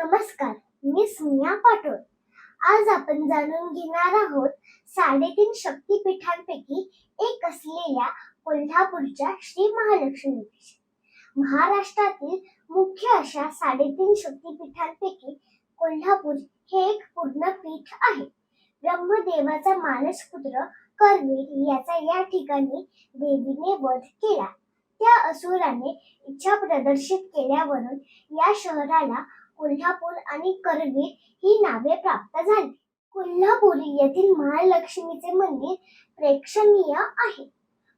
नमस्कार मी स्नेहा पाटोळ. आज आपण जाणून घेणार आहोत साडेतीन शक्तीपीठांपैकी एक असलेल्या कोल्हापूरच्या श्री महालक्ष्मी महाराष्ट्रातील मुख्य अशा साडेतीन शक्तीपीठांपैकी कोल्हापूर हे एक पूर्ण पीठ आहे. ब्रह्मदेवाचा मानस पुत्र करवीर याचा या ठिकाणी देवीने वध केला. त्या असुराने इच्छा प्रदर्शित केल्यावरून या शहराला कोल्हापूर आणि करवीर ही नावे प्राप्त झाली. कोल्हापूर येथील महालक्ष्मीचे मंदिर प्रेक्षणीय आहे.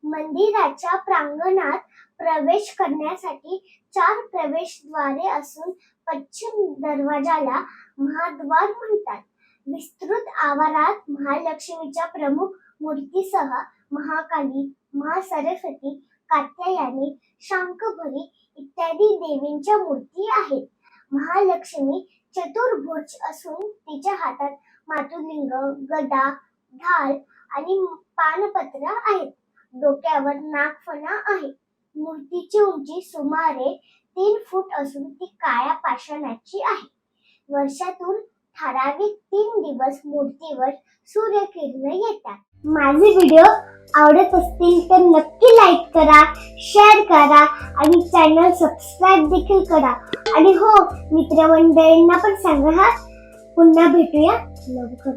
मंदिराच्या प्रांगणात प्रवेश करण्यासाठी चार प्रवेशद्वारे असून पश्चिम दरवाजाला महाद्वार म्हणतात. विस्तृत आवारात महालक्ष्मीच्या प्रमुख मूर्तीसह महाकाली महासरस्वती कात्यायनी शांकभरी इत्यादी देवींच्या मूर्ती आहेत. लक्ष्मी चतुर्भुज असून तिच्या हातात मातुलिंग गदा ढाल आणि पानपत्र आहेत. डोक्यावर नागफणा आहे. मूर्तीची उंची सुमारे तीन फूट असून ती काळ्या पाषाणाची आहे. वर्षातून ठराविक तीन दिवस मूर्तीवर सूर्यकिरण येतात. माझे व्हिडिओ आवडत असतील तर नक्की लाईक करा शेअर करा आणि चॅनल सबस्क्राईब देखील करा. आणि हो मित्रमंडळींना पण सांगा हा. पुन्हा भेटूया. लवकर.